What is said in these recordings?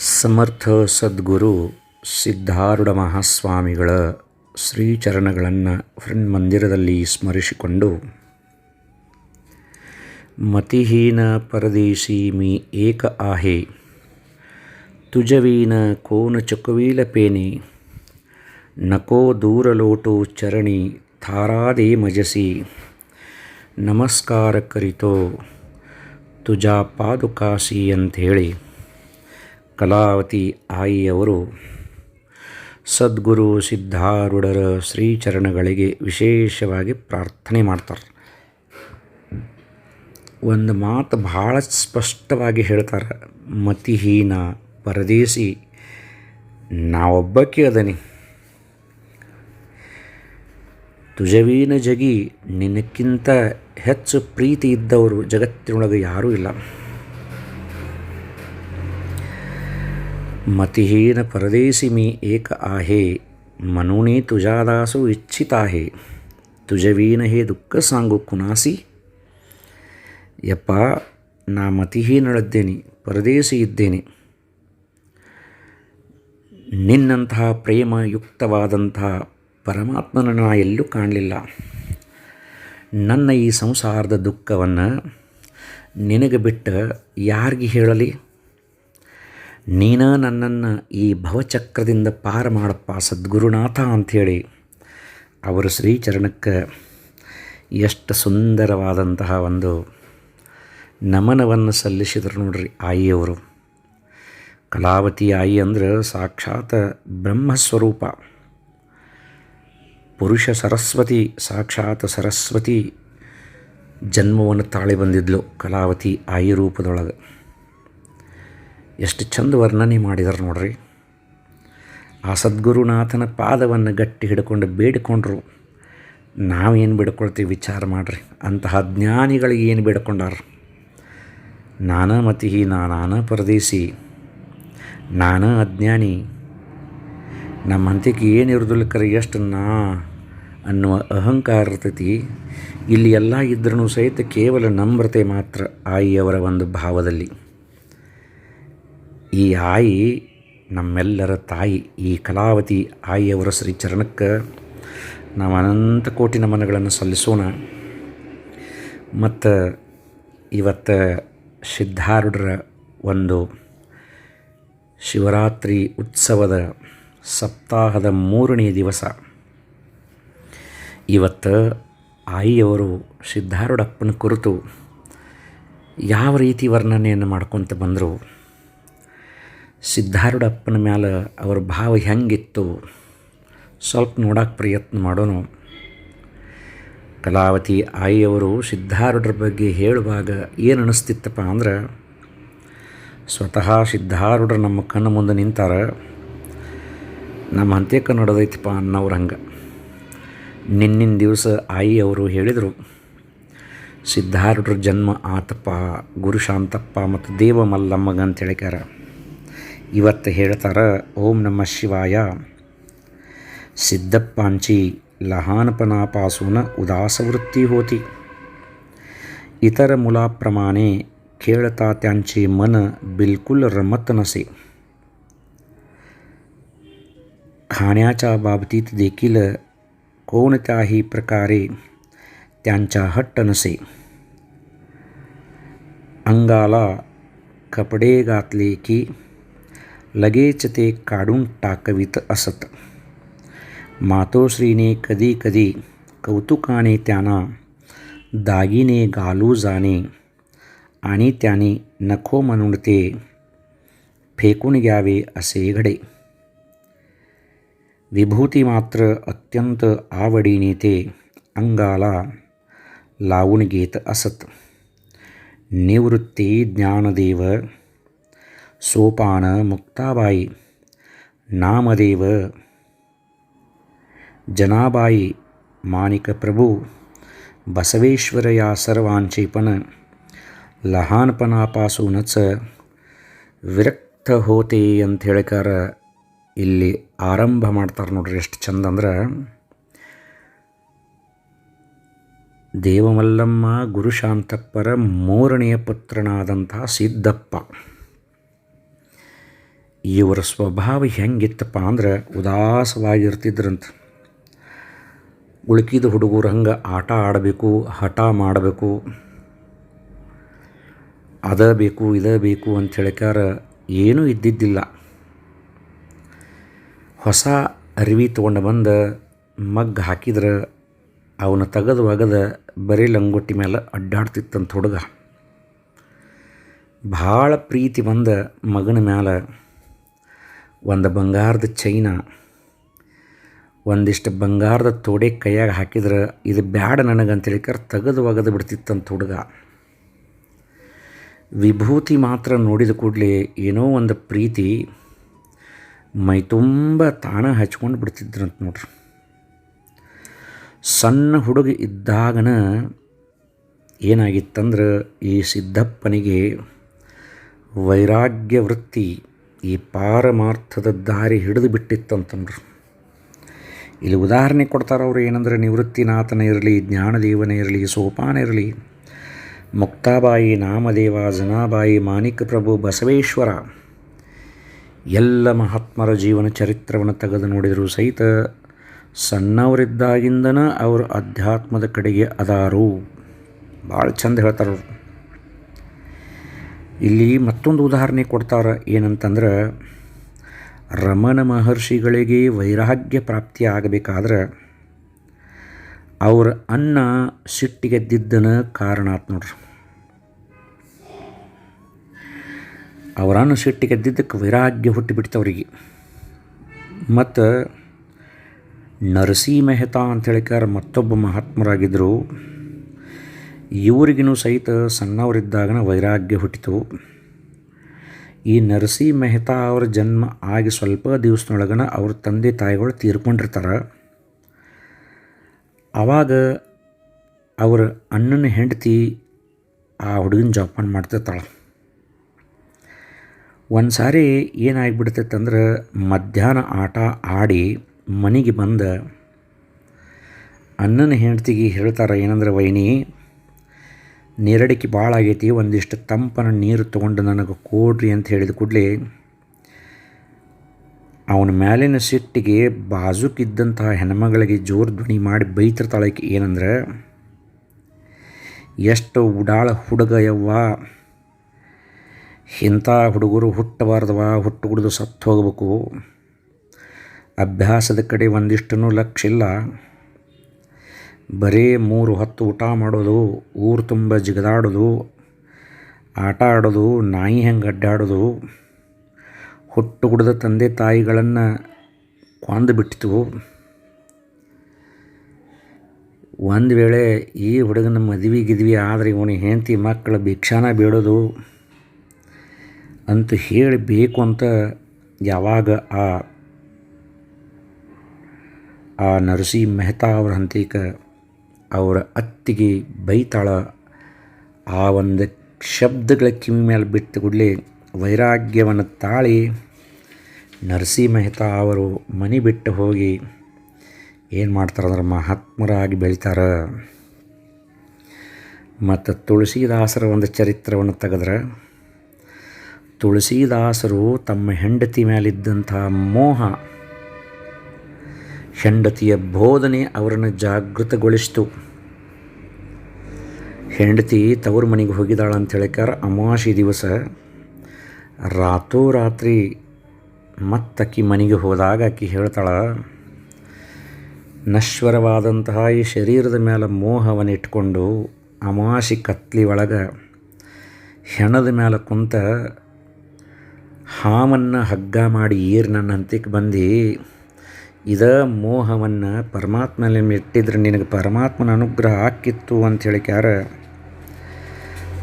ಸಮರ್ಥ ಸದ್ಗುರು Siddharudha ಮಹಾಸ್ವಾಮಿಗಳ ಶ್ರೀಚರಣಗಳನ್ನು friend ಮಂದಿರದಲ್ಲಿ ಸ್ಮರಿಸಿಕೊಂಡು, ಮತಿಹೀನ ಪರದೇಶಿ me ಏಕ ಆಹೆ, ತುಜವೀನ ಕೋನ ಚಕುವೀಲ ಪೇನೆ ನಕೋ ದೂರಲೋಟು ಚರಣಿ ಥಾರಾದೇ ಮಜಸಿ, ನಮಸ್ಕಾರ ಕರಿತೋ ತುಜಾ ಪಾದುಕಾಸಿ ಅಂಥೇಳಿ. ಕಲಾವತಿ ಆಯಿಯವರು ಸದ್ಗುರು ಸಿದ್ಧಾರೂಢರ ಶ್ರೀಚರಣಗಳಿಗೆ ವಿಶೇಷವಾಗಿ ಪ್ರಾರ್ಥನೆ ಮಾಡ್ತಾರೆ. ಒಂದು ಮಾತು ಭಾಳ ಸ್ಪಷ್ಟವಾಗಿ ಹೇಳ್ತಾರೆ. ಮತಿಹೀನ ಪರದೇಶಿ ನಾವೊಬ್ಬಕ್ಕೆ ಅದನಿ. ತುಜವೀನ ಜಗಿ ನಿನಕ್ಕಿಂತ ಹೆಚ್ಚು ಪ್ರೀತಿ ಇದ್ದವರು ಜಗತ್ತಿನೊಳಗೆ ಯಾರೂ ಇಲ್ಲ. ಮತಿಹೀನ ಪರದೇಶಿ ಮೀ ಏಕ ಆಹೆ, ಮನೋನಿ ತುಜಾದಾಸು ಇಚ್ಛಿತಾಹೆ. ತುಜವೀನ ಹೇ ದುಃಖ ಸಾಂಗು ಕುನಾಸಿ. ಯಪ್ಪ, ನಾ ಮತಿಹೀನಳದ್ದೇನೆ ಪರದೇಶಿ ಇದ್ದೇನೆ. ನಿನ್ನಂತಹ ಪ್ರೇಮಯುಕ್ತವಾದಂತಹ ಪರಮಾತ್ಮನ ನಾ ಎಲ್ಲೂ ಕಾಣಲಿಲ್ಲ. ನನ್ನ ಈ ಸಂಸಾರದ ದುಃಖವನ್ನು ನಿನಗೆ ಬಿಟ್ಟ ಯಾರಿಗೆ ಹೇಳಲಿ? ನೀನ ನನ್ನನ್ನು ಈ ಭವಚಕ್ರದಿಂದ ಪಾರ ಮಾಡಪ್ಪ, ಸದ್ಗುರುನಾಥ ಅಂಥೇಳಿ ಅವರ ಶ್ರೀಚರಣಕ್ಕೆ ಎಷ್ಟು ಸುಂದರವಾದಂತಹ ಒಂದು ನಮನವನ್ನು ಸಲ್ಲಿಸಿದರು ನೋಡ್ರಿ ಆಯಿಯವರು. ಕಲಾವತಿ ಆಯಿ ಅಂದ್ರೆ ಸಾಕ್ಷಾತ್ ಬ್ರಹ್ಮಸ್ವರೂಪ. ಪುರುಷ ಸರಸ್ವತಿ, ಸಾಕ್ಷಾತ್ ಸರಸ್ವತಿ ಜನ್ಮವನ್ನು ತಾಳಿ ಬಂದಿದ್ಲು ಕಲಾವತಿ ಆಯಿ ರೂಪದೊಳಗೆ. ಎಷ್ಟು ಚಂದ ವರ್ಣನೆ ಮಾಡಿದರು ನೋಡ್ರಿ. ಆ ಸದ್ಗುರುನಾಥನ ಪಾದವನ್ನು ಗಟ್ಟಿ ಹಿಡ್ಕೊಂಡು ಬೇಡಿಕೊಂಡ್ರು. ನಾವೇನು ಬಿಡ್ಕೊಳ್ತೀವಿ ವಿಚಾರ ಮಾಡಿರಿ. ಅಂತಹ ಜ್ಞಾನಿಗಳಿಗೆ ಏನು ಬೇಡ್ಕೊಂಡಾರ? ನಾನಾ ಮತಿಹಿ ನಾನಾ ಪರದೇಶಿ, ನಾನಾ ಅಜ್ಞಾನಿ. ನಮ್ಮ ಏನು ಇರೋದಿಲ್ಲ ಕರೆ, ಎಷ್ಟು ನಾ ಅನ್ನುವ ಅಹಂಕಾರ ಇರ್ತೈತಿ. ಇಲ್ಲಿ ಎಲ್ಲ ಇದ್ರೂ ಸಹಿತ ಕೇವಲ ನಮ್ರತೆ ಮಾತ್ರ ಆಯಿಯವರ ಒಂದು ಭಾವದಲ್ಲಿ. ಈ ಆಯಿ ನಮ್ಮೆಲ್ಲರ ತಾಯಿ, ಈ ಕಲಾವತಿ ಆಯಿಯವರ ಶ್ರೀಚರಣಕ್ಕೆ ನಾವು ಅನಂತ ಕೋಟಿ ನಮನಗಳನ್ನು ಸಲ್ಲಿಸೋಣ. ಮತ್ತು ಇವತ್ತು ಸಿದ್ಧಾರೂಢರ ಒಂದು ಶಿವರಾತ್ರಿ ಉತ್ಸವದ ಸಪ್ತಾಹದ ಮೂರನೇ ದಿವಸ. ಇವತ್ತು ಆಯಿಯವರು ಸಿದ್ಧಾರೂಢಪ್ಪನ ಕುರಿತು ಯಾವ ರೀತಿ ವರ್ಣನೆಯನ್ನು ಮಾಡ್ಕೊತ ಬಂದರು? ಸಿದ್ಧಾರೂಢಪ್ಪನ ಮ್ಯಾಲೆ ಅವ್ರ ಭಾವ ಹೆಂಗಿತ್ತು ಸ್ವಲ್ಪ ನೋಡೋಕೆ ಪ್ರಯತ್ನ ಮಾಡೋಣ ಕಲಾವತಿ ಆಯಿಯವರು ಸಿದ್ಧಾರೂಢರ ಬಗ್ಗೆ ಹೇಳುವಾಗ ಏನು ಅನ್ನಿಸ್ತಿತ್ತಪ್ಪ ಅಂದ್ರೆ, ಸ್ವತಃ ಸಿದ್ಧಾರೂಢರು ನಮ್ಮ ಕಣ್ಣು ಮುಂದೆ ನಿಂತಾರ, ನಮ್ಮ ಅಂತ್ಯಕ್ಕೆ ನಡೆದೈತಪ್ಪ ಅನ್ನೋರು ಹಂಗೆ. ನಿನ್ನಿನ ದಿವಸ ಆಯಿ ಅವರು ಹೇಳಿದರು, ಸಿದ್ಧಾರೂಢರ ಜನ್ಮ ಆತಪ್ಪ ಗುರುಶಾಂತಪ್ಪ ಮತ್ತು ದೇವ ಮಲ್ಲಮ್ಮಗ ಅಂತ ಹೇಳಿಕ್ಯಾರ. ಇವತ್ತು ಹೇಳ್ತಾರೆ ಓಂ ನಮ ಶಿವಾಯ सिद्धप्पांची लहानपणापासून उदासवृत्ती होती इतर मुलाप्रमाणे खेळता त्यांचे मन बिलकुल रमत नसे खाण्याच्या बाबतीत देखील कोणत्याही प्रकारे त्यांचा हट्ट नसे अंगाला कपडे घातले की लगेच ते काढून टाकवीत असत. मातोश्रीने कधी कधी कौतुकाने त्यांना दागिने घालू जाणे आणि त्याने नको म्हणून ते फेकून घ्यावे असे घडे. विभूती मात्र अत्यंत आवडीने ते अंगाला लावून घेत असत. निवृत्ती ज्ञानदेव सोपान मुक्ताबाई नामदेव जनाबाई माणिकप्रभू बसवेश्वर या सर्वांचे पण लहानपणापासूनच ವಿರಕ್ತ ಹೋತೆ ಅಂತ ಹೇಳ್ಕಾರ ಇಲ್ಲಿ ಆರಂಭ ಮಾಡ್ತಾರೆ ನೋಡ್ರಿ ಎಷ್ಟು ಚಂದ ಅಂದ್ರೆ ದೇವಮಲ್ಲಮ್ಮ ಗುರುಶಾಂತಪ್ಪರ ಮೂರನೆಯ ಪುತ್ರನಾದಂತಹ ಸಿದ್ದಪ್ಪ ಇವರ ಸ್ವಭಾವ ಹೆಂಗಿತ್ತಪ್ಪ ಅಂದ್ರೆ ಉದಾಸವಾಗಿರ್ತಿದ್ರಂತ. ಉಳ್ಕಿದ ಹುಡುಗರು ಹಂಗೆ ಆಟ ಆಡಬೇಕು, ಹಠ ಮಾಡಬೇಕು. ಅದ ಬೇಕು, ಇದ ಬೇಕು ಅಂತ ಹೇಳಿಕಾರ ಏನೂ ಇದ್ದಿದ್ದಿಲ್ಲ. ಹೊಸ ಅರಿವಿ ತೊಗೊಂಡು ಬಂದು ಮಗ್ಗ ಹಾಕಿದ್ರೆ ಅವನ ತೆಗೆದು ಒಗದ ಬರೀ ಲಂಗೋಟಿ ಮೇಲೆ ಅಡ್ಡಾಡ್ತಿತ್ತಂತ ಹುಡುಗ. ಭಾಳ ಪ್ರೀತಿ ಬಂದ ಮಗನ ಮ್ಯಾಲೆ ಒಂದು ಬಂಗಾರದ ಚೈನ ಒಂದಿಷ್ಟು ಬಂಗಾರದ ತೋಡೆ ಕೈಯಾಗ ಹಾಕಿದ್ರೆ ಇದು ಬ್ಯಾಡ ನನಗಂತೇಳಿಕರ ತೆಗೆದು ಒಗೆದು ಬಿಡ್ತಿತ್ತಂತ ಹುಡುಗ. ವಿಭೂತಿ ಮಾತ್ರ ನೋಡಿದ ಕೂಡಲೇ ಏನೋ ಒಂದು ಪ್ರೀತಿ ಮೈ ತುಂಬ ತಾಣ ಹಚ್ಕೊಂಡು ಬಿಡ್ತಿದ್ರಂತ ನೋಡ್ರಿ. ಸಣ್ಣ ಹುಡುಗ ಇದ್ದಾಗನ ಏನಾಗಿತ್ತಂದ್ರೆ ಈ ಸಿದ್ದಪ್ಪನಿಗೆ ವೈರಾಗ್ಯ ವೃತ್ತಿ ಈ ಪಾರಮಾರ್ಥದ ದಾರಿ ಹಿಡಿದು ಬಿಟ್ಟಿತ್ತಂತಂದ್ರು. ಇಲ್ಲಿ ಉದಾಹರಣೆ ಕೊಡ್ತಾರೆ ಅವರು ಏನಂದ್ರೆ, ನಿವೃತ್ತಿನಾಥನ ಇರಲಿ, ಜ್ಞಾನದೇವನ ಇರಲಿ, ಸೋಪಾನ ಇರಲಿ, ಮುಕ್ತಾಬಾಯಿ, ನಾಮದೇವ, ಜನಾಬಾಯಿ ಮಾಣಿಕ ಪ್ರಭು ಬಸವೇಶ್ವರ, ಎಲ್ಲ ಮಹಾತ್ಮರ ಜೀವನ ಚರಿತ್ರವನ್ನು ತೆಗೆದು ನೋಡಿದರೂ ಸಹಿತ ಸಣ್ಣವರಿದ್ದಾಗಿಂದನ ಅವರು ಅಧ್ಯಾತ್ಮದ ಕಡೆಗೆ ಅದಾರು. ಭಾಳ ಚಂದ ಹೇಳ್ತಾರೆ ಇಲ್ಲಿ ಮತ್ತೊಂದು ಉದಾಹರಣೆ ಕೊಡ್ತಾರೆ ಏನಂತಂದ್ರೆ, ರಮಣ ಮಹರ್ಷಿಗಳಿಗೆ ವೈರಾಗ್ಯ ಪ್ರಾಪ್ತಿ ಆಗಬೇಕಾದ್ರೆ, ಅವ್ರ ಅನ್ನ ಸಿಟ್ಟಿಗೆದ್ದಿದ್ದನ ಕಾರಣ ಆತ್ ನೋಡ್ರಿ. ಅವರ ಅನ್ನ ಸಿಟ್ಟಿಗೆದ್ದಿದ್ದಕ್ಕೆ ವೈರಾಗ್ಯ ಹುಟ್ಟಿಬಿಡ್ತವ್ರಿಗೆ ಮತ್ತು ನರಸಿ ಮೆಹ್ತಾ ಅಂತ ಹೇಳಿಕಾರ ಮತ್ತೊಬ್ಬ ಮಹಾತ್ಮರಾಗಿದ್ದರು ಇವರಿಗಿನೂ ಸಹಿತ ಸಣ್ಣವರಿದ್ದಾಗನ ವೈರಾಗ್ಯ ಹುಟ್ಟಿತು. ಈ ನರಸಿ ಮೆಹ್ತಾ ಅವರ ಜನ್ಮ ಆಗಿ ಸ್ವಲ್ಪ ದಿವಸದೊಳಗನ ಅವ್ರ ತಂದೆ ತಾಯಿಗಳು ತೀರ್ಕೊಂಡಿರ್ತಾರೆ. ಆವಾಗ ಅವರ ಅಣ್ಣನ ಹೆಂಡತಿ ಆ ಹುಡುಗನ ಜೋಪಾನ ಮಾಡ್ತಿರ್ತಾಳೆ. ಒಂದು ಸಾರಿ ಏನಾಗಿಬಿಡ್ತೈತಂದ್ರೆ ಮಧ್ಯಾಹ್ನ ಆಟ ಆಡಿ ಮನೆಗೆ ಬಂದ ಅಣ್ಣನ ಹೆಂಡ್ತಿಗೆ ಹೇಳ್ತಾರೆ, ಏನಂದ್ರೆ ವೈನಿ ನೀರಡಿಕೆ ಭಾಳ ಆಗೈತಿ. ಒಂದಿಷ್ಟು ತಂಪನ ನೀರು ತೊಗೊಂಡು ನನಗೆ ಕೊಡ್ರಿ ಅಂತ ಹೇಳಿದ ಕೂಡಲೇ ಅವನ ಮೇಲಿನ ಸಿಟ್ಟಿಗೆ ಬಾಜುಕಿದ್ದಂತಹ ಹೆಣ್ಮಗಳಿಗೆ ಜೋರು ಧ್ವನಿ ಮಾಡಿ ಬೈತಿರ್ತಾಳೆ ಏನಂದ್ರೆ, ಎಷ್ಟು ಉಡಾಳ ಹುಡುಗ ಯವ್ವ, ಇಂಥ ಹುಡುಗರು ಹುಟ್ಟಬಾರ್ದವ ಹುಟ್ಟು ಕುಡಿದು ಸತ್ತು ಹೋಗಬೇಕು. ಅಭ್ಯಾಸದ ಕಡೆ ಒಂದಿಷ್ಟೂ ಲಕ್ಷ ಇಲ್ಲ. ಬರೀ ಮೂರು ಹೊತ್ತು ಊಟ ಮಾಡೋದು, ಊರು ತುಂಬ ಜಿಗದಾಡೋದು, ಆಟ ಆಡೋದು, ನಾಯಿ ಹೆಂಗೆ ಅಡ್ಡಾಡೋದು. ಹುಟ್ಟು ಕುಡಿದ ತಂದೆ ತಾಯಿಗಳನ್ನು ಕೊಂದು ಬಿಟ್ಟಿತು. ಒಂದು ವೇಳೆ ಈ ಹುಡುಗನ ಮದುವೆ ಗಿದ್ವಿ ಆದರೆ ಇವನು ಹೆಂಡತಿ ಮಕ್ಕಳ ಭಿಕ್ಷಾನ ಬೇಡೋದು ಅಂತ ಹೇಳಿ ಬೇಕು ಅಂತ ಯಾವಾಗ ಆ ಆ ನರಸಿ ಮೆಹ್ತಾ ಅವ್ರ ಹಂತೇಕ ಅವರ ಅತ್ತಿಗೆ ಬೈತಾಳ. ಆ ಒಂದು ಶಬ್ದಗಳ ಕಿವಿ ಮೇಲೆ ಬಿಟ್ಟ ಕೂಡಲೇ ವೈರಾಗ್ಯವನ್ನು ತಾಳಿ ನರಸಿ ಮೆಹ್ತಾ ಅವರು ಮನೆ ಬಿಟ್ಟು ಹೋಗಿ ಏನು ಮಾಡ್ತಾರಂದ್ರೆ ಮಹಾತ್ಮರಾಗಿ ಬೆಳಿತಾರೆ. ಮತ್ತು ತುಳಸಿದಾಸರ ಒಂದು ಚರಿತ್ರವನ್ನು ತೆಗೆದ್ರೆ, ತುಳಸಿದಾಸರು ತಮ್ಮ ಹೆಂಡತಿ ಮೇಲಿದ್ದಂಥ ಮೋಹ ಹೆಂಡತಿಯ ಬೋಧನೆ ಅವರನ್ನು ಜಾಗೃತಗೊಳಿಸಿತು. ಹೆಂಡತಿ ತವರು ಮನೆಗೆ ಹೋಗಿದ್ದಾಳ ಅಂತ ಹೇಳಿಕಾರ ಅಮಾವಾಸ್ಯೆ ದಿವಸ ರಾತ್ರೋರಾತ್ರಿ ಮತ್ತಕ್ಕಿ ಮನೆಗೆ ಹೋದಾಗ ಅಕ್ಕಿ ಹೇಳ್ತಾಳ, ನಶ್ವರವಾದಂತಹ ಈ ಶರೀರದ ಮೇಲೆ ಮೋಹವನ್ನು ಇಟ್ಕೊಂಡು ಅಮಾವಾಸ್ಯೆ ಕತ್ಲಿ ಒಳಗೆ ಹೆಣದ ಮೇಲೆ ಕುಂತ ಹಾವನ್ನು ಹಗ್ಗ ಮಾಡಿ ಏರ್ ನನ್ನ ಹಂತಕ್ಕೆ ಬಂದು. ಇದ ಮೋಹವನ್ನು ಪರಮಾತ್ಮನಲ್ಲಿ ಇಟ್ಟಿದ್ರೆ ನಿನಗೆ ಪರಮಾತ್ಮನ ಅನುಗ್ರಹ ಆಕಿತ್ತು ಅಂತ ಹೇಳಿಕ್ಯಾರ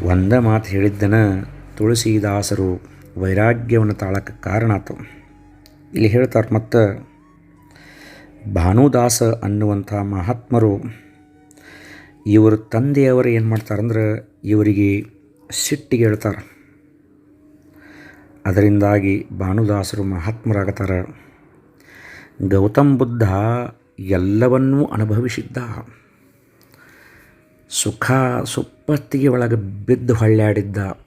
ಒಂದ ಮಾತು ಹೇಳಿದ್ದನ ತುಳಸಿದಾಸರು ವೈರಾಗ್ಯವನ್ನು ತಾಳಕ್ಕೆ ಕಾರಣ ಆತು. ಇಲ್ಲಿ ಹೇಳ್ತಾರೆ ಮತ್ತು, ಭಾನುದಾಸ ಅನ್ನುವಂಥ ಮಹಾತ್ಮರು ಇವರ ತಂದೆಯವರು ಏನು ಮಾಡ್ತಾರಂದ್ರೆ ಇವರಿಗೆ ಸಿಟ್ಟಿಗೆ ಹೇಳ್ತಾರೆ. ಅದರಿಂದಾಗಿ ಭಾನುದಾಸರು ಮಹಾತ್ಮರಾಗತ್ತಾರೆ ಗೌತಮ್ ಬುದ್ಧ ಎಲ್ಲವನ್ನೂ ಅನುಭವಿಸಿದ್ದ. ಸುಖ ಸುಪ್ಪತ್ತಿಗೆ ಒಳಗೆ ಬಿದ್ದು ಹೊಳ್ಳ್ಯಾಡಿದ್ದ.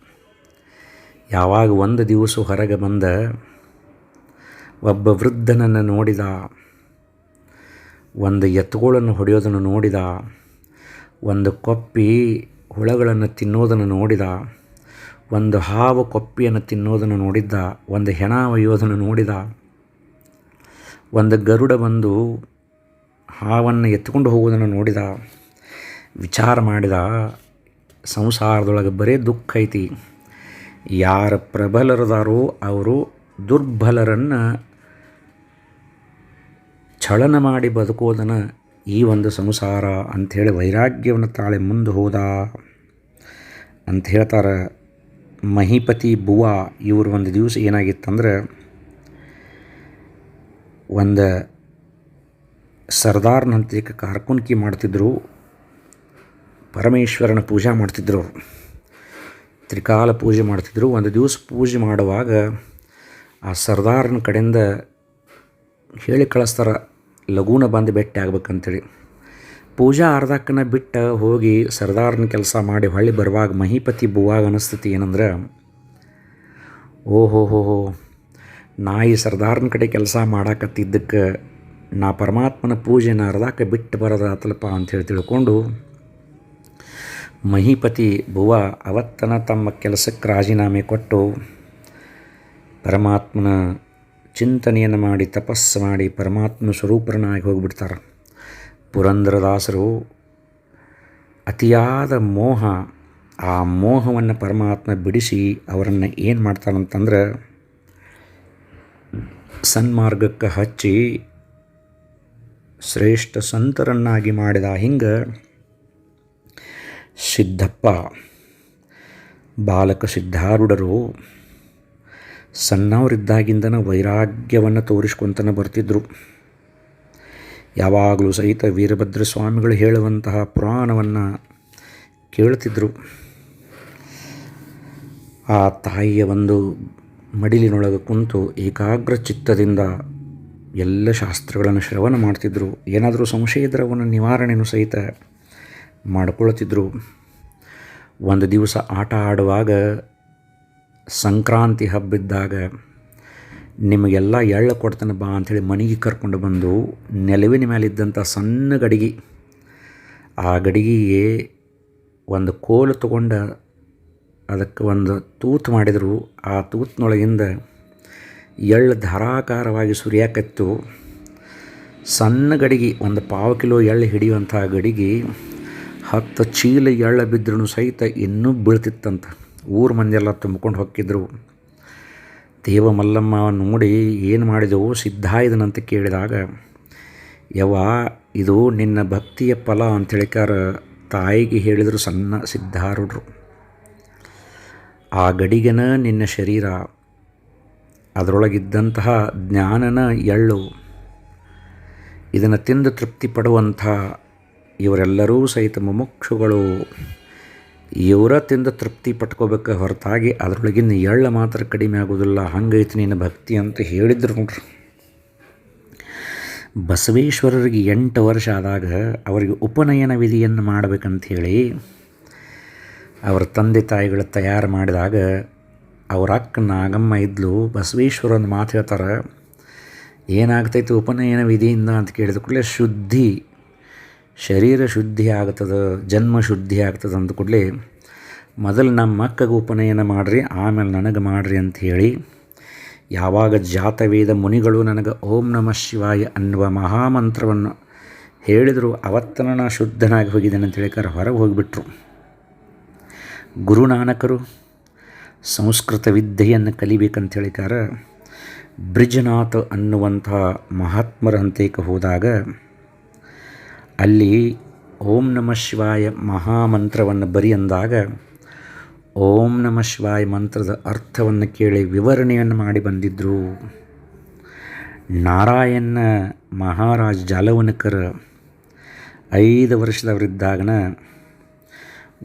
ಯಾವಾಗ ಒಂದು ದಿವಸ ಹೊರಗೆ ಬಂದ, ಒಬ್ಬ ವೃದ್ಧನನ್ನು ನೋಡಿದ. ಒಂದು ಎತ್ತುಗಳನ್ನು ಹೊಡೆಯೋದನ್ನು ನೋಡಿದ. ಒಂದು ಕೊಪ್ಪಿ ಹುಳಗಳನ್ನು ತಿನ್ನೋದನ್ನು ನೋಡಿದ. ಒಂದು ಹಾವು ಕೊಪ್ಪಿಯನ್ನು ತಿನ್ನೋದನ್ನು ನೋಡಿದ್ದ. ಒಂದು ಹೆಣ ಒಯ್ಯೋದನ್ನು ನೋಡಿದ. ಒಂದು ಗರುಡ ಬಂದು ಹಾವನ್ನು ಎತ್ಕೊಂಡು ಹೋಗೋದನ್ನು ನೋಡಿದ, ವಿಚಾರ ಮಾಡಿದ, ಸಂಸಾರದೊಳಗೆ ಬರೀ ದುಃಖ ಐತಿ. ಯಾರ ಪ್ರಬಲರದಾರೋ ಅವರು ದುರ್ಬಲರನ್ನು ಛಳನ ಮಾಡಿ ಬದುಕೋದನ್ನು ಈ ಒಂದು ಸಂಸಾರ ಅಂಥೇಳಿ ವೈರಾಗ್ಯವನ್ನು ತಾಳೆ ಮುಂದೆ ಹೋದ ಅಂತ ಹೇಳ್ತಾರೆ ಮಹಿಪತಿ ಬುವ. ಇವರು ಒಂದು ದಿವಸ ಏನಾಗಿತ್ತಂದ್ರೆ ಒಂದು ಸರ್ದಾರ್ನಂತ ಕಾರ್ಕುನ್ಕಿ ಮಾಡ್ತಿದ್ದರು ಪರಮೇಶ್ವರನ ಪೂಜೆ ಮಾಡ್ತಿದ್ರು ಅವರು. ತ್ರಿಕಾಲ ಪೂಜೆ ಮಾಡ್ತಿದ್ರು. ಒಂದು ದಿವಸ ಪೂಜೆ ಮಾಡುವಾಗ ಆ ಸರ್ದಾರನ ಕಡೆಯಿಂದ ಹೇಳಿ ಕಳಿಸ್ತಾರ ಲಘೂನ ಬಂದು ಭೇಟಿ ಆಗ್ಬೇಕಂತೇಳಿ. ಪೂಜಾ ಅರ್ಧಕ್ಕನ ಬಿಟ್ಟು ಹೋಗಿ ಸರ್ದಾರನ ಕೆಲಸ ಮಾಡಿ ಹೊಳ್ಳಿ ಬರುವಾಗ ಮಹಿಪತಿ ಬುವಾಗ ಅನಿಸ್ತತಿ ಏನಂದ್ರೆ ಓಹೋ ಹೋ ಹೋ ನಾ ಈ ಸರ್ದಾರನ ಕಡೆ ಕೆಲಸ ಮಾಡಾಕತ್ತಿದ್ದಕ್ಕೆ ನಾ ಪರಮಾತ್ಮನ ಪೂಜೆನ ಅರ್ಧಕ್ಕೆ ಬಿಟ್ಟು ಬರೋದಾತಲಪ್ಪ ಅಂಥೇಳಿ ತಿಳ್ಕೊಂಡು ಮಹಿಪತಿ ಭುವ ಅವತ್ತನ ತಮ್ಮ ಕೆಲಸಕ್ಕೆ ರಾಜೀನಾಮೆ ಕೊಟ್ಟು ಪರಮಾತ್ಮನ ಚಿಂತನೆಯನ್ನು ಮಾಡಿ ತಪಸ್ಸು ಮಾಡಿ ಪರಮಾತ್ಮ ಸ್ವರೂಪರನಾಗಿ ಹೋಗಿಬಿಡ್ತಾರೆ. ಪುರಂದ್ರದಾಸರು ಅತಿಯಾದ ಮೋಹ, ಆ ಮೋಹವನ್ನು ಪರಮಾತ್ಮ ಬಿಡಿಸಿ ಅವರನ್ನು ಏನು ಮಾಡ್ತಾನಂತಂದ್ರೆ ಸನ್ಮಾರ್ಗಕ್ಕೆ ಹಚ್ಚಿ ಶ್ರೇಷ್ಠ ಸಂತರನ್ನಾಗಿ ಮಾಡಿದ ಹಿಂಗೆ ಸಿದ್ಧಪ್ಪ ಬಾಲಕ ಸಿದ್ಧಾರೂಢರು ಸಣ್ಣವರಿದ್ದಾಗಿಂದನ ವೈರಾಗ್ಯವನ್ನು ತೋರಿಸ್ಕೊಂತನ ಬರ್ತಿದ್ದರು ಯಾವಾಗಲೂ ಸಹಿತ ವೀರಭದ್ರ ಸ್ವಾಮಿಗಳು ಹೇಳುವಂತಹ ಪುರಾಣವನ್ನು ಕೇಳ್ತಿದ್ದರು ಆ ತಾಯಿಯ ಒಂದು ಮಡಿಲಿನೊಳಗೆ ಕುಂತು ಏಕಾಗ್ರ ಚಿತ್ತದಿಂದ ಎಲ್ಲ ಶಾಸ್ತ್ರಗಳನ್ನು ಶ್ರವಣ ಮಾಡ್ತಿದ್ದರು ಏನಾದರೂ ಸಂಶಯ ಇದ್ದರೆ ಅವನ ನಿವಾರಣೆಯೂ ಸಹಿತ ಮಾಡ್ಕೊಳ್ತಿದ್ರು. ಒಂದು ದಿವಸ ಆಟ ಆಡುವಾಗ ಸಂಕ್ರಾಂತಿ ಹಬ್ಬಿದ್ದಾಗ ನಿಮಗೆಲ್ಲ ಎಳ್ಳು ಕೊಡ್ತಾನೆ ಬಾ ಅಂಥೇಳಿ ಮನೆಗೆ ಕರ್ಕೊಂಡು ಬಂದು ನೆಲವಿನ ಮೇಲಿದ್ದಂಥ ಸಣ್ಣ ಗಡಿಗೆ, ಆ ಗಡಿಗೆಗೆ ಒಂದು ಕೋಲು ತಗೊಂಡು ಅದಕ್ಕೆ ಒಂದು ತೂತು ಮಾಡಿದರು. ಆ ತೂತ್ನೊಳಗಿಂದ ಎಳ್ಳು ಧಾರಾಕಾರವಾಗಿ ಸುರಿಯಾಕತ್ತು. ಸಣ್ಣ ಗಡಿಗೆ, ಒಂದು ಪಾವು ಕಿಲೋ ಎಳ್ಳು ಹಿಡಿಯುವಂಥ ಗಡಿಗೆ ಹತ್ತು ಚೀಲ ಎಳ್ಳು ಬಿದ್ದರೂ ಸಹಿತ ಇನ್ನೂ ಬೀಳ್ತಿತ್ತಂತ. ಊರ ಮಂದಿಯೆಲ್ಲ ತುಂಬ್ಕೊಂಡು ಹೊಕ್ಕಿದ್ರು. ದೇವ ಮಲ್ಲಮ್ಮ ನೋಡಿ ಏನು ಮಾಡಿದೆವು ಸಿದ್ಧ ಇದನಂತ ಕೇಳಿದಾಗ ಯವ ಇದು ನಿನ್ನ ಭಕ್ತಿಯ ಫಲ ಅಂತೇಳಿಕಾರ ತಾಯಿಗೆ ಹೇಳಿದರು ಸಣ್ಣ ಸಿದ್ಧಾರೂಢರು. ಆ ಗಡಿಗನ ನಿನ್ನ ಶರೀರ, ಅದರೊಳಗಿದ್ದಂತಹ ಜ್ಞಾನನ ಎಳ್ಳು. ಇದನ್ನು ತಿಂದು ತೃಪ್ತಿ ಪಡುವಂಥ ಇವರೆಲ್ಲರೂ ಸಹಿತ ಮುಮುಕ್ಷುಗಳು. ಇವರ ತಿಂದು ತೃಪ್ತಿ ಪಟ್ಕೋಬೇಕು ಹೊರತಾಗಿ ಅದರೊಳಗಿನ ಎಳ್ಳು ಮಾತ್ರ ಕಡಿಮೆ ಆಗೋದಿಲ್ಲ. ಹಂಗೈತಿ ನಿನ್ನ ಭಕ್ತಿ ಅಂತ ಹೇಳಿದ್ರು ನೋಡ್ರಿ. ಬಸವೇಶ್ವರರಿಗೆ ಎಂಟು ವರ್ಷ ಆದಾಗ ಅವರಿಗೆ ಉಪನಯನ ವಿಧಿಯನ್ನು ಮಾಡಬೇಕಂಥೇಳಿ ಅವರ ತಂದೆ ತಾಯಿಗಳು ತಯಾರು ಮಾಡಿದಾಗ ಅವ್ರ ಅಕ್ಕ ನಾಗಮ್ಮ ಇದ್ಲು, ಬಸವೇಶ್ವರ ಒಂದು ಮಾತು ಹೇಳ್ತಾರೆ, ಏನಾಗ್ತೈತೆ ಉಪನಯನ ವಿಧಿಯಿಂದ ಅಂತ ಕೇಳಿದ ಕೂಡಲೇ ಶುದ್ಧಿ, ಶರೀರ ಶುದ್ಧಿ ಆಗ್ತದೆ, ಜನ್ಮ ಶುದ್ಧಿ ಆಗ್ತದೆ ಅಂದ ಕೂಡಲೇ ಮೊದಲು ನಮ್ಮ ಅಕ್ಕಗೆ ಉಪನಯನ ಮಾಡಿರಿ, ಆಮೇಲೆ ನನಗೆ ಮಾಡಿರಿ ಅಂತ ಹೇಳಿ ಯಾವಾಗ ಜಾತವೇದ ಮುನಿಗಳು ನನಗೆ ಓಂ ನಮಃ ಶಿವಾಯ ಅನ್ನುವ ಮಹಾಮಂತ್ರವನ್ನು ಹೇಳಿದರು, ಅವತ್ತನ ಶುದ್ಧನಾಗಿ ಹೋಗಿದ್ದೇನೆ ಅಂತ ಹೇಳಿಕಾರೆ ಹೊರಗೆ ಹೋಗಿಬಿಟ್ರು. ಗುರುನಾನಕರು ಸಂಸ್ಕೃತ ವಿದ್ಯೆಯನ್ನು ಕಲಿಬೇಕಂತ ಹೇಳಿಕಾರ ಬ್ರಿಜನಾಥ್ ಅನ್ನುವಂಥ ಮಹಾತ್ಮರ ಹಂತಕ್ಕೆ ಹೋದಾಗ ಅಲ್ಲಿ ಓಂ ನಮ ಶಿವಾಯ ಮಹಾಮಂತ್ರವನ್ನು ಬರಿ ಅಂದಾಗ ಓಂ ನಮ ಶಿವಾಯ ಮಂತ್ರದ ಅರ್ಥವನ್ನು ಕೇಳಿ ವಿವರಣೆಯನ್ನು ಮಾಡಿ ಬಂದಿದ್ದರು ನಾರಾಯಣ ಮಹಾರಾಜ್ ಜಾಲವನಕರ ಐದು ವರ್ಷದವರಿದ್ದಾಗನ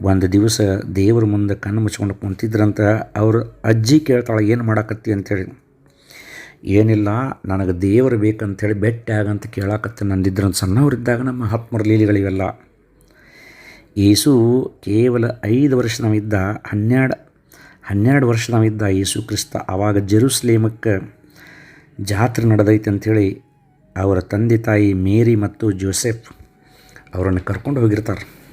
ಒಂದು ದಿವಸ ದೇವ್ರ ಮುಂದೆ ಕಣ್ಣು ಮುಚ್ಕೊಂಡು ಕುಂತಿದ್ರಂತ ಅವರು ಅಜ್ಜಿ ಕೇಳ್ತಾಳೆ, ಏನು ಮಾಡಾಕತ್ತಿ? ಅಂಥೇಳಿ ಏನಿಲ್ಲ, ನನಗೆ ದೇವರು ಬೇಕಂಥೇಳಿ ಬೆಟ್ಟ ಆಗಂತ ಕೇಳಾಕತ್ತೆ ನಂದಿದ್ರಂತ ಸಣ್ಣವರಿದ್ದಾಗ ನಮ್ಮ ಹತ್ಮರ ಲೀಲಿಗಳಿವೆಲ್ಲ. ಯೇಸು ಕೇವಲ ಐದು ವರ್ಷ ನಾವಿದ್ದ, ಹನ್ನೆರಡು ಹನ್ನೆರಡು ವರ್ಷ ನಾವಿದ್ದ ಯೇಸು ಕ್ರಿಸ್ತ ಆವಾಗ ಜೆರುಸಲೇಮಕ್ಕೆ ಜಾತ್ರೆ ನಡೆದೈತೆ ಅಂಥೇಳಿ ಅವರ ತಂದೆ ತಾಯಿ ಮೇರಿ ಮತ್ತು ಜೋಸೆಫ್ ಅವರನ್ನು ಕರ್ಕೊಂಡು ಹೋಗಿರ್ತಾರೆ.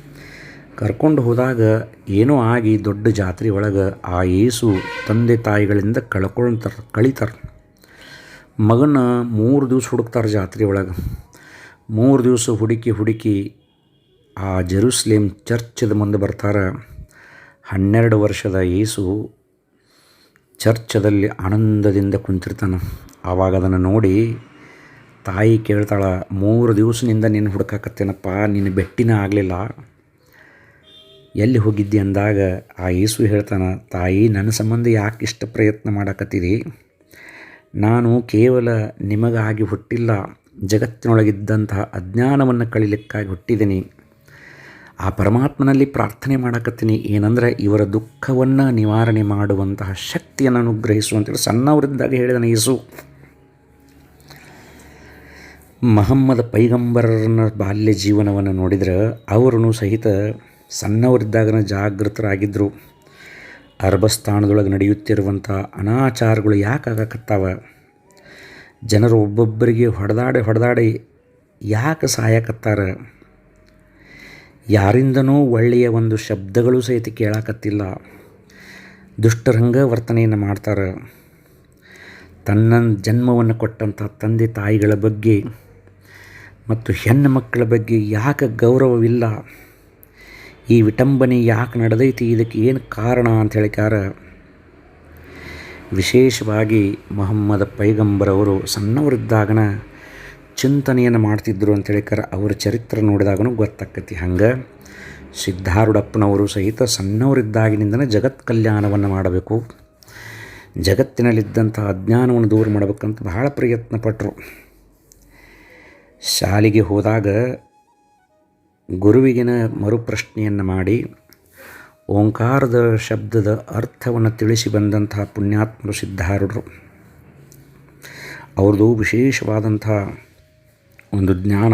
ಕರ್ಕೊಂಡು ಹೋದಾಗ ಏನೋ ಆಗಿ ದೊಡ್ಡ ಜಾತ್ರೆ ಒಳಗೆ ಆ ಏಸು ತಂದೆ ತಾಯಿಗಳಿಂದ ಕಳ್ಕೊಳ್ತಾರೆ, ಕಳೀತಾರೆ. ಮಗನ ಮೂರು ದಿವಸ ಹುಡುಕ್ತಾರೆ ಜಾತ್ರೆ ಒಳಗೆ. ಮೂರು ದಿವಸ ಹುಡುಕಿ ಹುಡುಕಿ ಆ ಜೆರುಸ್ಲೇಮ್ ಚರ್ಚದ ಮುಂದೆ ಬರ್ತಾರೆ. ಹನ್ನೆರಡು ವರ್ಷದ ಏಸು ಚರ್ಚದಲ್ಲಿ ಆನಂದದಿಂದ ಕುಂತಿರ್ತಾನೆ. ಆವಾಗ ಅದನ್ನು ನೋಡಿ ತಾಯಿ ಕೇಳ್ತಾಳೆ, ಮೂರು ದಿವಸದಿಂದ ನೀನು ಹುಡುಕಾಕತ್ತೇನಪ್ಪ, ನಿನ್ನ ಬೆಟ್ಟಿನ ಆಗಲಿಲ್ಲ. ಎಲ್ಲಿ ಹೋಗಿದ್ದಿ ಅಂದಾಗ ಆ ಯೇಸು ಹೇಳ್ತಾನೆ, ತಾಯಿ, ನನ್ನ ಸಂಬಂಧ ಯಾಕೆ ಇಷ್ಟು ಪ್ರಯತ್ನ ಮಾಡಕತ್ತೀರಿ? ನಾನು ಕೇವಲ ನಿಮಗಾಗಿ ಹುಟ್ಟಿಲ್ಲ, ಜಗತ್ತಿನೊಳಗಿದ್ದಂತಹ ಅಜ್ಞಾನವನ್ನು ಕಳಿಲಿಕ್ಕಾಗಿ ಹುಟ್ಟಿದ್ದೀನಿ ಆ ಪರಮಾತ್ಮನಲ್ಲಿ ಪ್ರಾರ್ಥನೆ ಮಾಡಕತ್ತೀನಿ. ಏನಂದರೆ ಇವರ ದುಃಖವನ್ನು ನಿವಾರಣೆ ಮಾಡುವಂತಹ ಶಕ್ತಿಯನ್ನು ಅನುಗ್ರಹಿಸು ಅಂತೇಳಿ ಸಣ್ಣವರಿದ್ದಾಗ ಹೇಳಿದನು ಯೇಸು. ಮಹಮ್ಮದ ಪೈಗಂಬರರನ್ನ ಬಾಲ್ಯ ಜೀವನವನ್ನು ನೋಡಿದರೆ ಅವರನ್ನು ಸಹಿತ ಸಣ್ಣವರಿದ್ದಾಗನ ಜಾಗೃತರಾಗಿದ್ದರು ಅರ್ಭಸ್ಥಾನದೊಳಗೆ ನಡೆಯುತ್ತಿರುವಂಥ ಅನಾಚಾರಗಳು ಯಾಕೆ ಆಗಕತ್ತಾವ ಜನರು ಒಬ್ಬೊಬ್ಬರಿಗೆ ಹೊಡೆದಾಡಿ ಹೊಡೆದಾಡಿ ಯಾಕೆ ಸಾಯಕತ್ತಾರ? ಯಾರಿಂದನೂ ಒಳ್ಳೆಯ ಒಂದು ಶಬ್ದಗಳು ಸಹಿತ ಕೇಳಾಕತ್ತಿಲ್ಲ. ದುಷ್ಟರಂಗ ವರ್ತನೆಯನ್ನು ಮಾಡ್ತಾರೆ. ತನ್ನ ಜನ್ಮವನ್ನು ಕೊಟ್ಟಂಥ ತಂದೆ ತಾಯಿಗಳ ಬಗ್ಗೆ ಮತ್ತು ಹೆಣ್ಣು ಮಕ್ಕಳ ಬಗ್ಗೆ ಯಾಕೆ ಗೌರವವಿಲ್ಲ? ಈ ವಿಟಂಬನೆ ಯಾಕೆ ನಡೆದೈತಿ? ಇದಕ್ಕೆ ಏನು ಕಾರಣ ಅಂತ ಹೇಳಿಕಾರ ವಿಶೇಷವಾಗಿ ಮೊಹಮ್ಮದ ಪೈಗಂಬರವರು ಸಣ್ಣವರಿದ್ದಾಗನ ಚಿಂತನೆಯನ್ನು ಮಾಡ್ತಿದ್ದರು ಅಂತ ಹೇಳಿಕಾರ ಅವರ ಚರಿತ್ರೆ ನೋಡಿದಾಗನೂ ಗೊತ್ತಾಕತಿ ಹಂಗೆ. ಸಿದ್ಧಾರುಡಪ್ಪನವರು ಸಹಿತ ಸಣ್ಣವರಿದ್ದಾಗಿನಿಂದನೇ ಜಗತ್ ಕಲ್ಯಾಣವನ್ನು ಮಾಡಬೇಕು. ಜಗತ್ತಿನಲ್ಲಿದ್ದಂಥ ಅಜ್ಞಾನವನ್ನು ದೂರ ಮಾಡಬೇಕಂತ ಬಹಳ ಪ್ರಯತ್ನ ಪಟ್ಟರು ಶಾಲೆಗೆ ಹೋದಾಗ ಗುರುವಿಗಿನ ಮರುಪ್ರಶ್ನೆಯನ್ನು ಮಾಡಿ ಓಂಕಾರದ ಶಬ್ದದ ಅರ್ಥವನ್ನು ತಿಳಿಸಿ ಬಂದಂತಹ ಪುಣ್ಯಾತ್ಮರು ಸಿದ್ಧಾರೂಢರು. ಅವ್ರದ್ದು ವಿಶೇಷವಾದಂಥ ಒಂದು ಜ್ಞಾನ.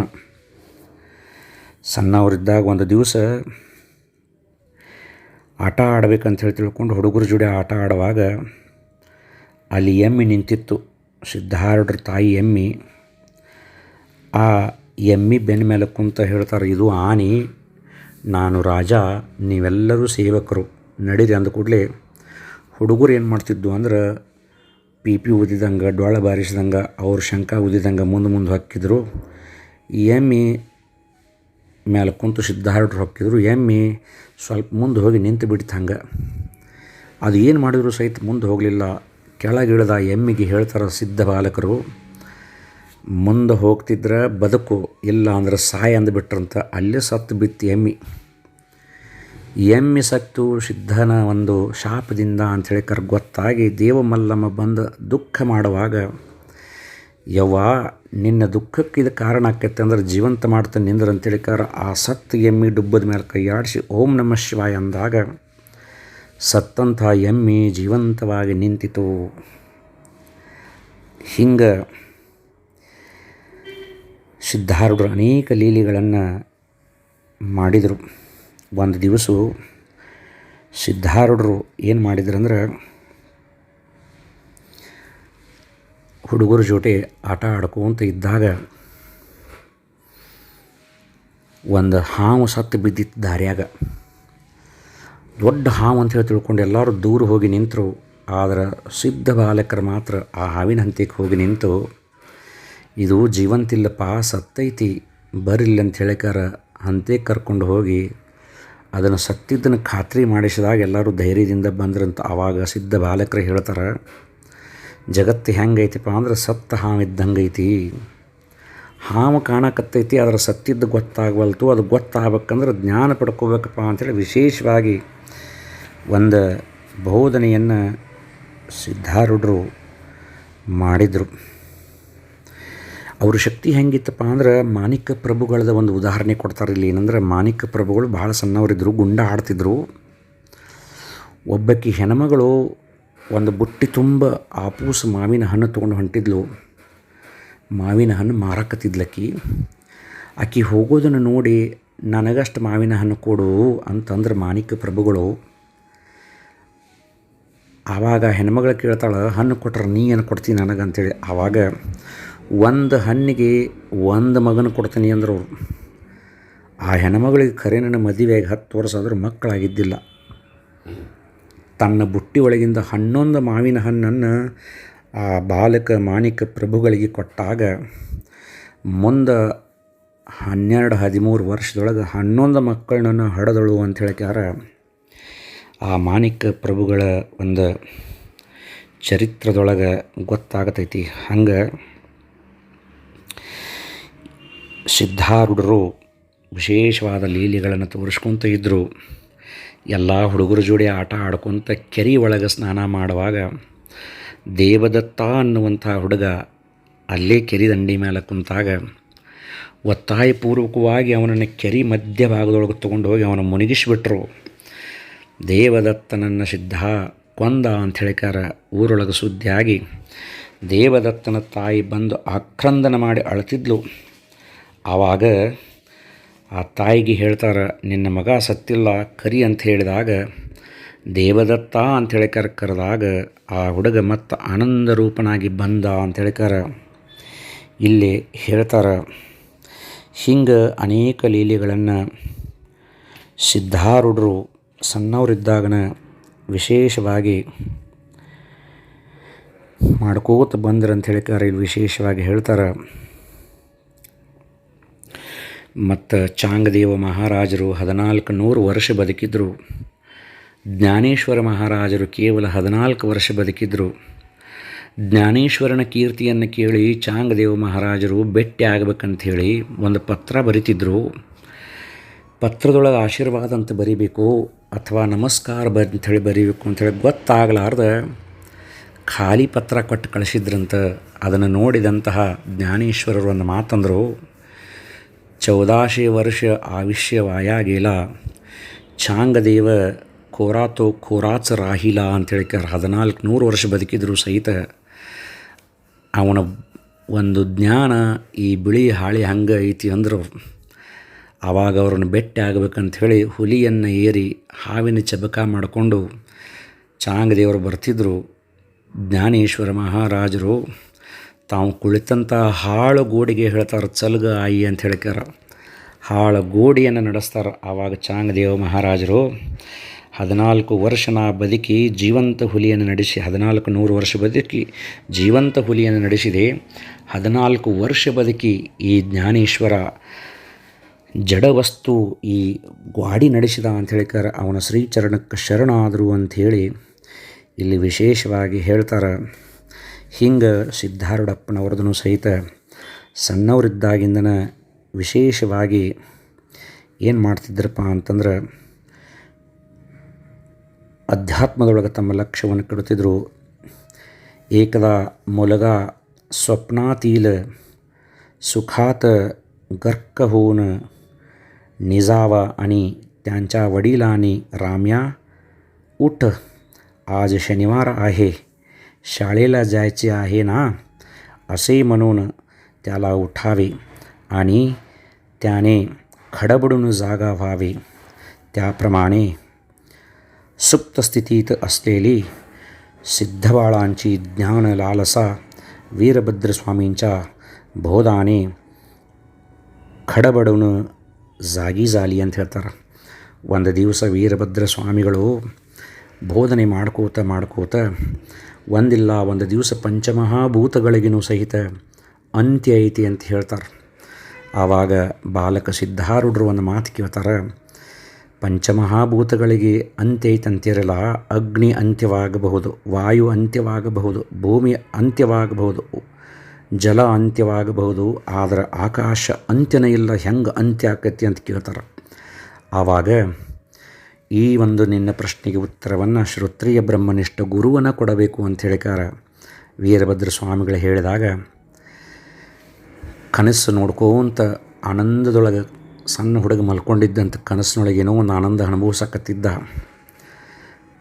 ಸಣ್ಣವರಿದ್ದಾಗ ಒಂದು ದಿವಸ ಆಟ ಆಡಬೇಕಂತ ಹೇಳಿ ತಿಳ್ಕೊಂಡು ಹುಡುಗರ ಜೋಡಿ ಆಟ ಆಡುವಾಗ ಅಲ್ಲಿ ಎಮ್ಮಿ ನಿಂತಿತ್ತು. ಸಿದ್ಧಾರೂಢರ ತಾಯಿ ಎಮ್ಮಿ ಆ ಎಮ್ಮೆ ಬೆನ್ನ ಮೇಲೆ ಕುಂತ ಹೇಳ್ತಾರೆ, ಇದು ಆನೆ. ನಾನು ರಾಜ, ನೀವೆಲ್ಲರೂ ಸೇವಕರು. ನಡೀರಿ ಅಂದ ಕೂಡಲೇ ಹುಡುಗರು ಏನು ಮಾಡ್ತಿದ್ದು ಅಂದ್ರೆ ಪಿ ಪಿ ಊದಿದಂಗೆ ಡೊಳ ಬಾರಿಸಿದಂಗೆ, ಅವ್ರ ಶಂಕ ಊದಿದಂಗೆ ಮುಂದೆ ಮುಂದೆ ಹಾಕಿದ್ರು. ಎಮ್ಮಿ ಮೇಲೆ ಕುಂತು ಸಿದ್ಧಾರ್ಡ್ರು ಹಾಕಿದ್ರು. ಎಮ್ಮಿ ಸ್ವಲ್ಪ ಮುಂದೆ ಹೋಗಿ ನಿಂತು ಬಿಡ್ತು ಹಂಗೆ. ಅದು ಏನು ಮಾಡಿದ್ರು ಸಹಿತ ಮುಂದೆ ಹೋಗಲಿಲ್ಲ. ಕೆಳಗಿಳಿದ ಎಮ್ಮಿಗೆ ಹೇಳ್ತಾರೆ ಸಿದ್ಧ ಬಾಲಕರು ಮುಂದೆ ಹೋಗ್ತಿದ್ರೆ ಬದುಕು ಇಲ್ಲ ಅಂದ್ರೆ ಸಾಯ ಅಂದ್ಬಿಟ್ರಂತ ಅಲ್ಲೇ ಸತ್ತು ಬಿತ್ತು ಎಮ್ಮಿ. ಎಮ್ಮಿ ಸತ್ತು ಸಿದ್ಧನ ಒಂದು ಶಾಪದಿಂದ ಅಂಥೇಳಿ ಕರ್ ಗೊತ್ತಾಗಿ ದೇವಮಲ್ಲಮ್ಮ ಬಂದು ದುಃಖ ಮಾಡುವಾಗ, ಯವ್ವ, ನಿನ್ನ ದುಃಖಕ್ಕೆ ಇದು ಕಾರಣ ಆಕೈತೆ ಅಂದ್ರೆ ಜೀವಂತ ಮಾಡ್ತಾನೆ ನಿಂದ್ರ ಅಂತೇಳಿ ಕರ ಆ ಸತ್ತು ಎಮ್ಮಿ ಡುಬ್ಬದ ಮೇಲೆ ಕೈಯಾಡಿಸಿ ಓಂ ನಮ ಶಿವಾಯ ಅಂದಾಗ, ಸತ್ತಂಥ ಎಮ್ಮಿ ಜೀವಂತವಾಗಿ ನಿಂತಿತು. ಹಿಂಗೆ ಸಿದ್ಧಾರೂಢರು ಅನೇಕ ಲೀಲೆಗಳನ್ನು ಮಾಡಿದರು. ಒಂದು ದಿವಸ ಸಿದ್ಧಾರೂಢರು ಏನು ಮಾಡಿದ್ರಂದ್ರೆ ಹುಡುಗರ ಜೊತೆ ಆಟ ಆಡ್ಕೊತ ಇದ್ದಾಗ ಒಂದು ಹಾವು ಸತ್ತು ಬಿದ್ದಿತ್ತು ದಾರಿಯಾಗ. ದೊಡ್ಡ ಹಾವು ಅಂತ ಹೇಳಿ ತಿಳ್ಕೊಂಡು ಎಲ್ಲರೂ ದೂರ ಹೋಗಿ ನಿಂತರು. ಆದರೆ ಸಿದ್ಧ ಬಾಲಕರು ಮಾತ್ರ ಆ ಹಾವಿನ ಹಂತಕ್ಕೆ ಹೋಗಿ ನಿಂತು ಇದು ಜೀವಂತಿಲ್ಲಪ್ಪ, ಸತ್ತೈತಿ ಬರಿಲ್ಲ ಅಂತ ಹೇಳಿಕಾರ ಅಂತೆ ಕರ್ಕೊಂಡು ಹೋಗಿ ಅದನ್ನು ಸತ್ತಿದ್ದನ್ನು ಖಾತ್ರಿ ಮಾಡಿಸಿದಾಗ ಎಲ್ಲರೂ ಧೈರ್ಯದಿಂದ ಬಂದ್ರಂತ ಆವಾಗ ಸಿದ್ಧ ಬಾಲಕರು ಹೇಳ್ತಾರೆ, ಜಗತ್ತು ಹೆಂಗೈತಿಪ್ಪ ಅಂದ್ರೆ ಸತ್ತ ಹಾವಿದ್ದಂಗೈತಿ ಹಾವು ಕಾಣಕತ್ತೈತಿ ಅದರ ಸತ್ತಿದ್ದು ಗೊತ್ತಾಗವಲ್ತು, ಅದು ಗೊತ್ತಾಗಬೇಕಂದ್ರೆ ಜ್ಞಾನ ಪಡ್ಕೋಬೇಕಪ್ಪ ಅಂಥೇಳಿ ವಿಶೇಷವಾಗಿ ಒಂದು ಬೋಧನೆಯನ್ನು ಸಿದ್ಧಾರೂಢರು ಮಾಡಿದರು. ಅವ್ರ ಶಕ್ತಿ ಹೆಂಗಿತ್ತಪ್ಪ ಅಂದ್ರೆ ಮಾಣಿಕ್ಯ ಪ್ರಭುಗಳದ ಒಂದು ಉದಾಹರಣೆ ಕೊಡ್ತಾರೆ ಇಲ್ಲಿ. ಏನಂದ್ರೆ ಮಾಣಿಕ್ಯ ಪ್ರಭುಗಳು ಭಾಳ ಸಣ್ಣವರಿದ್ದರು ಗುಂಡ ಆಡ್ತಿದ್ರು ಒಬ್ಬಾಕಿ ಹೆಣ್ಮಗಳು ಒಂದು ಬುಟ್ಟಿ ತುಂಬ ಆಪೂಸ ಮಾವಿನ ಹಣ್ಣು ತೊಗೊಂಡು ಹೊಂಟಿದ್ಲು. ಮಾವಿನ ಹಣ್ಣು ಮಾರಕತ್ತಿದ್ಲಕ್ಕಿ ಆಕಿ ಹೋಗೋದನ್ನು ನೋಡಿ, ನನಗಷ್ಟು ಮಾವಿನ ಹಣ್ಣು ಕೊಡು ಅಂತಂದ್ರೆ ಮಾಣಿಕ್ಯ ಪ್ರಭುಗಳು. ಆವಾಗ ಹೆಣ್ಮಗಳು ಕೇಳ್ತಾಳೆ, ಹಣ್ಣು ಕೊಟ್ರೆ ನೀ ಏನು ಕೊಡ್ತೀನಿ ನನಗೆ ಅಂತೇಳಿ ಆವಾಗ ಒಂದು ಹಣ್ಣಿಗೆ ಒಂದು ಮಗನ ಕೊಡ್ತೀನಿ ಅಂದರು ಅವರು. ಆ ಹೆಣ್ಮಗಳಿಗೆ ಖರೆ ನನ್ನ ಮದುವೆಗೆ ಹತ್ತು ವರ್ಷ ಆದರೂ ಮಕ್ಕಳಾಗಿದ್ದಿಲ್ಲ. ತನ್ನ ಬುಟ್ಟಿ ಒಳಗಿಂದ ಹನ್ನೊಂದು ಮಾವಿನ ಹಣ್ಣನ್ನು ಆ ಬಾಲಕ ಮಾಣಿಕ ಪ್ರಭುಗಳಿಗೆ ಕೊಟ್ಟಾಗ ಮುಂದೆ ಹನ್ನೆರಡು ಹದಿಮೂರು ವರ್ಷದೊಳಗೆ ಹನ್ನೊಂದು ಮಕ್ಕಳನ್ನ ಹಡದಳು ಅಂತ ಹೇಳ್ಕ್ಯಾರ. ಆ ಮಾಣಿಕ ಪ್ರಭುಗಳ ಒಂದು ಚರಿತ್ರದೊಳಗೆ ಗೊತ್ತಾಗತೈತಿ. ಹಂಗೆ ಸಿದ್ಧಾರೂಢರು ವಿಶೇಷವಾದ ಲೀಲೆಗಳನ್ನು ತೋರಿಸ್ಕೊತ ಇದ್ದರು ಎಲ್ಲ ಹುಡುಗರ ಜೋಡಿ ಆಟ ಆಡ್ಕೊತ ಕೆರೆ ಒಳಗೆ ಸ್ನಾನ ಮಾಡುವಾಗ ದೇವದತ್ತ ಅನ್ನುವಂಥ ಹುಡುಗ ಅಲ್ಲೇ ಕೆರೆ ದಂಡಿ ಮೇಲೆ ಕುಂತಾಗ ಒತ್ತಾಯಪೂರ್ವಕವಾಗಿ ಅವನನ್ನು ಕೆರೆ ಮಧ್ಯಭಾಗದೊಳಗೆ ತೊಗೊಂಡು ಹೋಗಿ ಅವನ ಮುನಿಗಿಸ್ಬಿಟ್ರು. ದೇವದತ್ತನನ್ನು ಸಿದ್ಧ ಕೊಂದ ಅಂತ ಹೇಳಿಕಾರ ಊರೊಳಗೆ ಸುದ್ದಿಯಾಗಿ ದೇವದತ್ತನ ತಾಯಿ ಬಂದು ಆಕ್ರಂದನ ಮಾಡಿ ಅಳ್ತಿದ್ಲು. ಆವಾಗ ಆ ತಾಯಿಗೆ ಹೇಳ್ತಾರೆ, ನಿನ್ನ ಮಗ ಸತ್ತಿಲ್ಲ, ಕರಿ ಅಂತ ಹೇಳಿದಾಗ, ದೇವದತ್ತ ಅಂತ ಕರ್, ಕರೆದಾಗ ಆ ಹುಡುಗ ಮತ್ತು ಆನಂದ ರೂಪನಾಗಿ ಬಂದ ಅಂತ ಹೇಳಿಕರ ಇಲ್ಲಿ ಹೇಳ್ತಾರೆ, ಹಿಂಗೆ ಅನೇಕ ಲೀಲೆಗಳನ್ನು ಸಿದ್ಧಾರೂಢರು ಸಣ್ಣವರಿದ್ದಾಗನ ವಿಶೇಷವಾಗಿ ಮಾಡ್ಕೋತ ಬಂದ್ರು ಅಂತ ಹೇಳಿಕಾರ ಇಲ್ಲಿ ವಿಶೇಷವಾಗಿ ಹೇಳ್ತಾರೆ. ಮತ್ತು ಚಾಂಗದೇವ ಮಹಾರಾಜರು ಹದಿನಾಲ್ಕು ನೂರು ವರ್ಷ ಬದುಕಿದ್ರು. ಜ್ಞಾನೇಶ್ವರ ಮಹಾರಾಜರು ಕೇವಲ ಹದಿನಾಲ್ಕು ವರ್ಷ ಬದುಕಿದ್ರು. ಜ್ಞಾನೇಶ್ವರನ ಕೀರ್ತಿಯನ್ನು ಕೇಳಿ ಚಾಂಗದೇವ ಮಹಾರಾಜರು ಭೇಟಿ ಹೇಳಿ ಒಂದು ಪತ್ರ ಬರಿತಿದ್ರು. ಪತ್ರದೊಳಗೆ ಆಶೀರ್ವಾದ ಅಂತ ಬರಿಬೇಕು ಅಥವಾ ನಮಸ್ಕಾರ ಬ ಅಂಥೇಳಿ ಬರೀಬೇಕು ಅಂಥೇಳಿ ಗೊತ್ತಾಗಲಾರ್ದ ಖಾಲಿ ಪತ್ರ ಕೊಟ್ಟು ಕಳಿಸಿದ್ರಂತ ಅದನ್ನು ನೋಡಿದಂತಹ ಜ್ಞಾನೇಶ್ವರರು ಒಂದು ಮಾತಂದರು. ಚೌದಾಶೆ ವರ್ಷ वाया गेला. ಚಾಂಗದೇವ ಕೋರಾತೋ ಕೋರಾಚ ರಾಹಿಲ ಅಂತೇಳಿ ಹದಿನಾಲ್ಕು ನೂರು ವರ್ಷ ಬದುಕಿದ್ರು ಸಹಿತ. ಅವನ ಒಂದು ಜ್ಞಾನ ಈ ಬಿಳಿ ಹಾಳಿ ಹಂಗೆ ಐತಿ ಅಂದರು ಆವಾಗ ಅವ್ರನ್ನ ಭೇಟಿ ಹೇಳಿ ಹುಲಿಯನ್ನು ಏರಿ ಹಾವಿನ ಚಬಕ ಮಾಡಿಕೊಂಡು ಚಾಂಗದೇವರು ಬರ್ತಿದ್ದರು ಜ್ಞಾನೇಶ್ವರ ಮಹಾರಾಜರು ತಾವು ಕುಳಿತಂಥ ಹಾಳು ಗೋಡಿಗೆ ಹೇಳ್ತಾರೆ, ಚಲ್ಗ ಆಯಿ ಅಂತ ಹೇಳ್ಕಾರ ಹಾಳು ಗೋಡಿಯನ್ನು ನಡೆಸ್ತಾರೆ ಆವಾಗ ಚಾಂಗದೇವ ಮಹಾರಾಜರು. ಹದಿನಾಲ್ಕು ವರ್ಷ ನಾ ಬದುಕಿ ಜೀವಂತ ಹುಲಿಯನ್ನು ನಡೆಸಿ, ಹದಿನಾಲ್ಕು ನೂರು ವರ್ಷ ಬದುಕಿ ಜೀವಂತ ಹುಲಿಯನ್ನು ನಡೆಸಿದೆ. ಹದಿನಾಲ್ಕು ವರ್ಷ ಬದುಕಿ ಈ ಜ್ಞಾನೇಶ್ವರ ಜಡವಸ್ತು ಈ ಗ್ವಾಡಿ ನಡೆಸಿದ ಅಂತ ಹೇಳಿಕಾರ ಅವನ ಶ್ರೀಚರಣಕ್ಕೆ ಶರಣಾದರು ಅಂಥೇಳಿ ಇಲ್ಲಿ ವಿಶೇಷವಾಗಿ ಹೇಳ್ತಾರೆ ಹಿಂಗೆ ಸಿದ್ಧಾರೂಢಪ್ಪನವ್ರದೂ ಸಹಿತ ಸಣ್ಣವರಿದ್ದಾಗಿಂದನ ವಿಶೇಷವಾಗಿ ಏನು ಮಾಡ್ತಿದ್ರಪ್ಪ ಅಂತಂದ್ರೆ ಅಧ್ಯಾತ್ಮದೊಳಗೆ ತಮ್ಮ ಲಕ್ಷ್ಯವನ್ನು ಕೆಡುತ್ತಿದ್ದರು ಏಕದ ಮೊಲಗ ಸ್ವಪ್ನಾತೀಲ सुखात गर्क होऊन निजावा आणि त्यांच्या वडिलांनी राम्या उठ आज शनिवार आहे शाळेला जायचे आहे ना असे म्हणून त्याला उठावे आणि त्याने खडबडून जागा व्हावे त्याप्रमाणे सुप्त स्थितीत असलेली सिद्धबाळांची ज्ञान लालसा वीरभद्रस्वामींच्या बोधाने खडबडून जागी झाली ಅಂತ ಹೇಳ್ತಾರೆ ಒಂದು ದಿವಸ ವೀರಭದ್ರ ಸ್ವಾಮಿಗಳು ಬೋಧನೆ ಮಾಡ್ಕೋತ ಮಾಡ್ಕೋತ ಒಂದಿಲ್ಲ, ಒಂದು ದಿವಸ ಪಂಚಮಹಾಭೂತಗಳಿಗೂ ಸಹಿತ ಅಂತ್ಯ ಐತಿ ಅಂತ ಹೇಳ್ತಾರೆ. ಆವಾಗ ಬಾಲಕ ಸಿದ್ಧಾರೂಢರು ಒಂದು ಮಾತು ಕೇಳ್ತಾರೆ, ಪಂಚಮಹಾಭೂತಗಳಿಗೆ ಅಂತ್ಯ ಐತಂತಿರಲ್ಲ ಅಗ್ನಿ ಅಂತ್ಯವಾಗಬಹುದು, ವಾಯು ಅಂತ್ಯವಾಗಬಹುದು, ಭೂಮಿ ಅಂತ್ಯವಾಗಬಹುದು, ಜಲ ಅಂತ್ಯವಾಗಬಹುದು, ಆದರೆ ಆಕಾಶ ಅಂತ್ಯನೇ ಇಲ್ಲ, ಹೆಂಗೆ ಅಂತ್ಯ ಆಕತಿ ಅಂತ ಕೇಳ್ತಾರೆ. ಆವಾಗ ಈ ಒಂದು ನಿನ್ನ ಪ್ರಶ್ನೆಗೆ ಉತ್ತರವನ್ನು ಶ್ರೋತ್ರಿಯ ಬ್ರಹ್ಮನಿಷ್ಠ ಗುರುವನ್ನು ಕೊಡಬೇಕು ಅಂತ ಹೇಳಿಕಾರ. ವೀರಭದ್ರ ಸ್ವಾಮಿಗಳು ಹೇಳಿದಾಗ, ಕನಸು ನೋಡ್ಕೋಂತ ಆನಂದದೊಳಗೆ ಸಣ್ಣ ಹುಡುಗ ಮಲ್ಕೊಂಡಿದ್ದಂಥ ಕನಸಿನೊಳಗೆ ಏನೋ ಒಂದು ಆನಂದ ಅನುಭವಿಸಕತ್ತಿದ್ದ.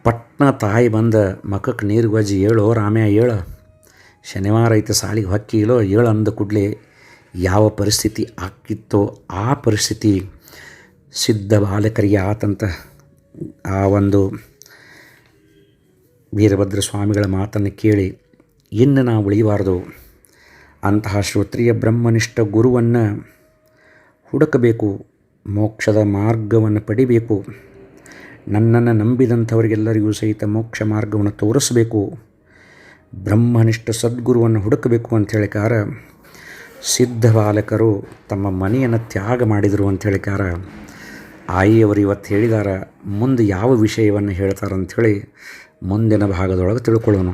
ಪಟ್ನ ತಾಯಿ ಬಂದ ಮಖಕ್ಕೆ ನೀರು ಗೊಜ್ಜಿ ಏಳೋ ರಾಮ್ಯ ಏಳು ಶನಿವಾರ ಐತೆ ಸಾಲಿಗೆ ಹೊಕ್ಕಿಲೋ ಏಳು ಅಂದ ಕೂಡಲೇ ಯಾವ ಪರಿಸ್ಥಿತಿ ಆಗ್ತಿತ್ತೋ ಆ ಪರಿಸ್ಥಿತಿ ಸಿದ್ಧ ಬಾಲಕರಿಗೆ ಆತಂತ. ಆ ಒಂದು ವೀರಭದ್ರ ಸ್ವಾಮಿಗಳ ಮಾತನ್ನು ಕೇಳಿ, ಇನ್ನು ನಾವು ಉಳಿಬಾರ್ದು ಅಂತಹ ಶ್ರೋತ್ರಿಯ ಬ್ರಹ್ಮನಿಷ್ಠ ಗುರುವನ್ನು ಹುಡುಕಬೇಕು, ಮೋಕ್ಷದ ಮಾರ್ಗವನ್ನು ಪಡಿಬೇಕು. ನನ್ನನ್ನು ನಂಬಿದಂಥವರಿಗೆಲ್ಲರಿಗೂ ಸಹಿತ ಮೋಕ್ಷ ಮಾರ್ಗವನ್ನು ತೋರಿಸಬೇಕು. ಬ್ರಹ್ಮನಿಷ್ಠ ಸದ್ಗುರುವನ್ನು ಹುಡುಕಬೇಕು ಅಂತ ಹೇಳಿಕಾರ ಸಿದ್ಧ ಬಾಲಕರು ತಮ್ಮ ಮನೆಯನ್ನು ತ್ಯಾಗ ಮಾಡಿದರು ಅಂತ ಹೇಳಿಕಾರ ಆಯಿಯವರು ಇವತ್ತು ಹೇಳಿದಾರ ಮುಂದೆ ಯಾವ ವಿಷಯವನ್ನು ಹೇಳ್ತಾರಂಥೇಳಿ ಮುಂದಿನ ಭಾಗದೊಳಗೆ ತಿಳ್ಕೊಳ್ಳೋಣ.